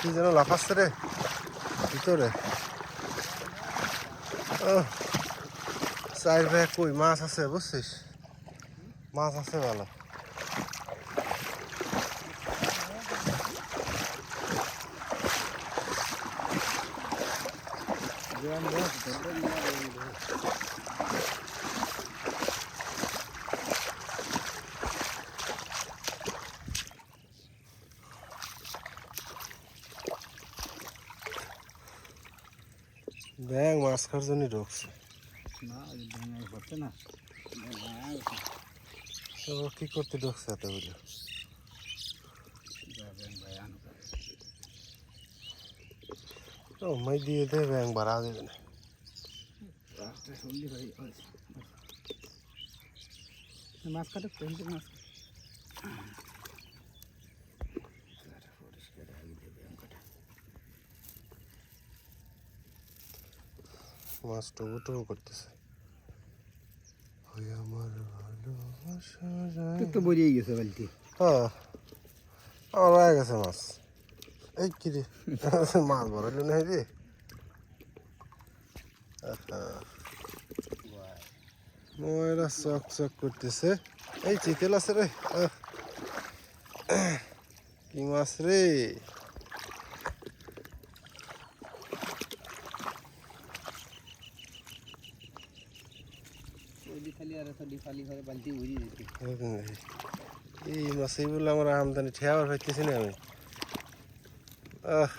কি যেন লাফাচ্ছে রে? ভিতরে। চার ব্যাগ কই? মাছ আছে বুঝছিস? মাছ আছে ভালো। ব্যাং মাছ খাওয়ার জন্য ঢুকছে। কি করতে ঢুকছে এতগুলো ভয়ান ও মাই দিয়ে দে ব্যাং বাড়া দেবে না মাছ কাটে মাছ মাছ টুবু টুবু করতেছে ওই আমার ভালোবাসা তো বেরিয়ে গেছে বালতি হ্যাঁ আমার গেছে মাছ এই কি রে মাছ বড় না রে। ময়রা চক চক করতেছে এই চিতেল আছে রে কি মাছ রে এই মাছ এইগুলো আমার আমদানি ঠেয়াবার পাইতেছি না আমি। আহ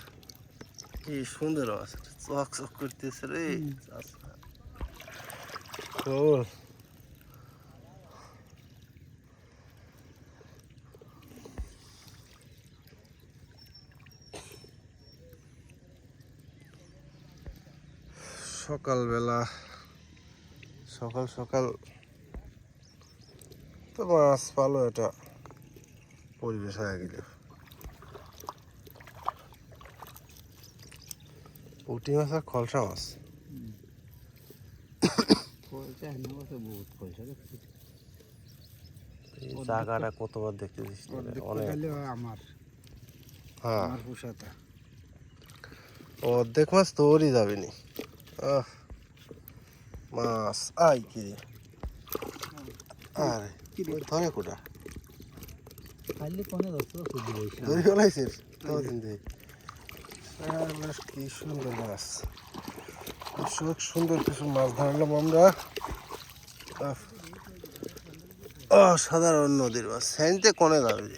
কি সুন্দর মাছ চক চক করতেছে রে। কোল সকালবেলা সকাল সকাল তো মাছ পালো এটা পরিবেশ হয়ে গেল। পুটি মাছ আর খলসা মাছ। জায়গাটা কতবার দেখতে দিস আমার। হ্যাঁ। অর্ধেক মাছ তোরই যাবে নি। আহ, মাছ আই কি? রে আরে? ধরে কোটা? খালি কোনে দোস্ত শুধু বলছি ধরে ফেলাইছিস কদিন দিয়ে কি সুন্দর মাছ। খুব সুন্দর কিছু মাছ ধরলাম আমরা। অসাধারণ নদীর মাছ। সেনতে কোনে যাবে।